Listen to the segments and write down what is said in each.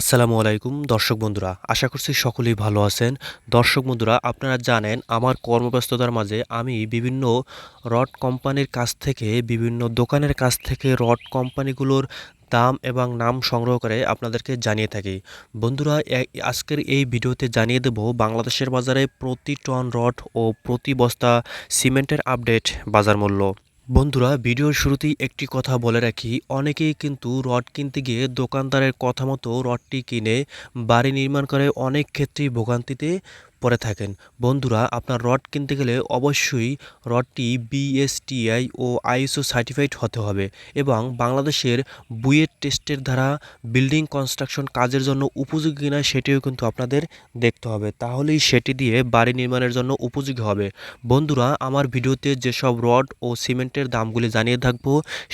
আসসালামু আলাইকুম, দর্শক বন্ধুরা, আশা করছি সকলেই ভালো আছেন। দর্শক বন্ধুরা, আপনারা জানেন, আমার কর্মব্যস্ততার মাঝে আমি বিভিন্ন রড কোম্পানির কাছ থেকে, বিভিন্ন দোকানের কাছ থেকে রড কোম্পানিগুলোর দাম এবং নাম সংগ্রহ করে আপনাদেরকে জানিয়ে থাকি। বন্ধুরা আজকের এই ভিডিওতে জানিয়ে দেব, বাংলাদেশের বাজারে প্রতি টন রড ও প্রতি বস্তা সিমেন্টের আপডেট বাজার মূল্য। বন্ধুরা, ভিডিওর শুরুতেই একটি কথা বলে রাখি। অনেকেই কিন্তু রড কিনতে গিয়ে দোকানদারের কথা মতো রডটি কিনে বাড়ি নির্মাণ করে অনেক ক্ষেত্রেই ভোগান্তিতে পড়ে থাকেন। বন্ধুরা, আপনার রড কিনতে গেলে অবশ্যই রডটি বিএসটিআই ও আইএসও সার্টিফাইড হতে হবে এবং বাংলাদেশের বুয়েট টেস্টের দ্বারা বিল্ডিং কনস্ট্রাকশন কাজের জন্য উপযোগী কিনা সেটিও কিন্তু আপনাদের দেখতে হবে। তাহলেই সেটি দিয়ে বাড়ি নির্মাণের জন্য উপযোগী হবে। বন্ধুরা, আমার ভিডিওতে যেসব রড ও সিমেন্টের দামগুলি জানিয়ে থাকব,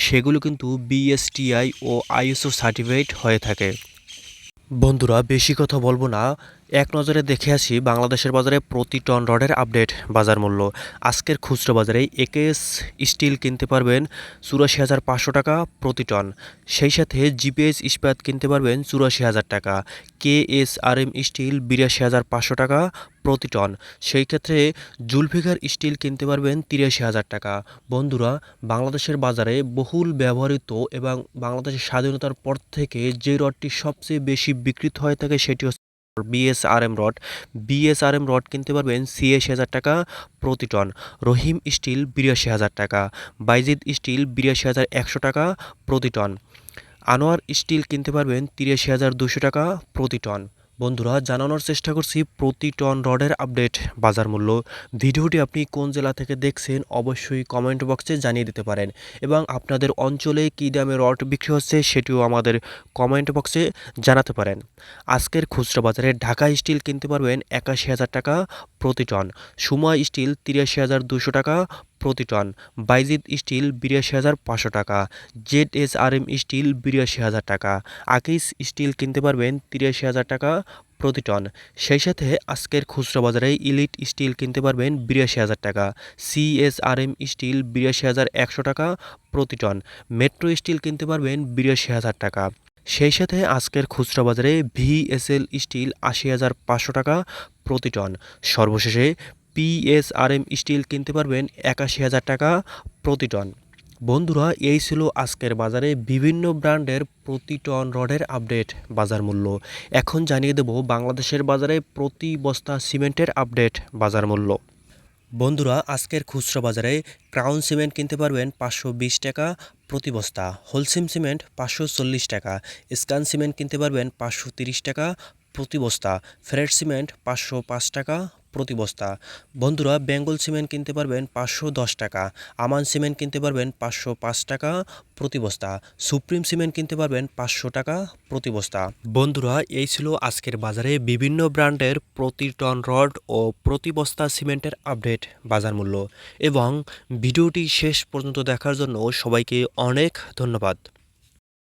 সেগুলো কিন্তু বিএসটিআই ও আইএসও সার্টিফাইড হয়ে থাকে। বন্ধুরা, বেশি কথা বলব না। এক নজরে দেখে আসি বাংলাদেশের বাজারে প্রতি টন রডের আপডেট বাজার মূল্য। আজকের খুচরো বাজারে একেএস স্টিল কিনতে পারবেন চুরাশি হাজার পাঁচশো টাকা প্রতি টন। সেই সাথে জিপিএস ইস্পাত কিনতে পারবেন চুরাশি হাজার টাকা। K S R M steel বিরাশি হাজার পাঁচশো টাকা প্রতি টন। সেই ক্ষেত্রে জুলফিকার স্টিল কিনতে পারবেন তিরাশি হাজার টাকা। বন্ধুরা, বাংলাদেশের বাজারে বহুল ব্যবহৃত এবং বাংলাদেশের স্বাধীনতার পর থেকে যে রডটি সবচেয়ে বেশি বিক্রিত হয়ে থাকে সেটি বিএসআরএম রড বিএসআরএম রড কিনতে পারবেন ছিয়াশি হাজার টাকা প্রতি টন। রহিম স্টিল বিরাশি হাজার টাকা। বাইজিদ স্টিল বিরাশি হাজার একশো টাকা প্রতি টন। আনোয়ার স্টিল কিনতে পারবেন তিরাশি হাজার দুশো টাকা প্রতি টন। বন্ধুরা, জানানোর চেষ্টা করছি প্রতি টন রডের আপডেট। বাজার মূল্য, ভিডিওটি আপনি কোন জেলা থেকে দেখছেন অবশ্যই কমেন্ট বক্সে জানিয়ে দিতে পারেন। এবং আপনাদের অঞ্চলে কী দামে রড বিক্রি হচ্ছে সেটিও আমাদের কমেন্ট বক্সে জানাতে পারেন। আজকের খুচরা বাজারে ঢাকা স্টিল কিনতে পারবেন একাশি হাজার টাকা প্রতি টন। সুমা স্টিল তিরাশি হাজার দুশো টাকা প্রতি টন। বাইজিদ স্টিল বিরাশি হাজার পাঁচশো টাকা। Z S R M steel বিরাশি হাজার টাকা। আকিস স্টিল কিনতে পারবেন তিরাশি হাজার টাকা প্রতি টন। সেই সাথে আজকের খুচরা বাজারে ইলিট স্টিল কিনতে পারবেন বিরাশি হাজার টাকা। সিএসআরএম স্টিল বিরাশি হাজার একশো টাকা প্রতি টন। মেট্রো স্টিল কিনতে পারবেন বিরাশি হাজার টাকা। সেই সাথে আজকের খুচরা বাজারে ভিএসএল স্টিল আশি হাজার পাঁচশো টাকা প্রতি টন। সর্বশেষে পিএসআরএম স্টিল কিনতে পারবেন একাশি হাজার টাকা প্রতি টন বন্ধুরা, এই ছিল আজকের বাজারে বিভিন্ন ব্র্যান্ডের প্রতি টন রডের আপডেট বাজার মূল্য। এখন জানিয়ে দেব বাংলাদেশের বাজারে প্রতি বস্তা সিমেন্টের আপডেট বাজার মূল্য। বন্ধুরা, আজকের খুচরা বাজারে ক্রাউন সিমেন্ট কিনতে পারবেন পাঁচশো বিশ টাকা প্রতি বস্তা, হোলসিম সিমেন্ট পাঁচশো চল্লিশ টাকা, স্কান সিমেন্ট কিনতে পারবেন পাঁচশো তিরিশ টাকা প্রতি বস্তা ফ্রেড সিমেন্ট পাঁচশো পাঁচ টাকা প্রতি বস্তা বন্ধুরা, বেঙ্গল সিমেন্ট কিনতে পারবেন পাঁচশো দশ টাকা, আমান সিমেন্ট কিনতে পারবেন পাঁচশো পাঁচ টাকা প্রতি বস্তা সুপ্রিম সিমেন্ট কিনতে পারবেন পাঁচশো টাকা প্রতি বস্তা বন্ধুরা, এই ছিল আজকের বাজারে বিভিন্ন ব্র্যান্ডের প্রতি টন রড ও প্রতি বস্তা সিমেন্টের আপডেট বাজার মূল্য। এবং ভিডিওটি শেষ পর্যন্ত দেখার জন্য সবাইকে অনেক ধন্যবাদ।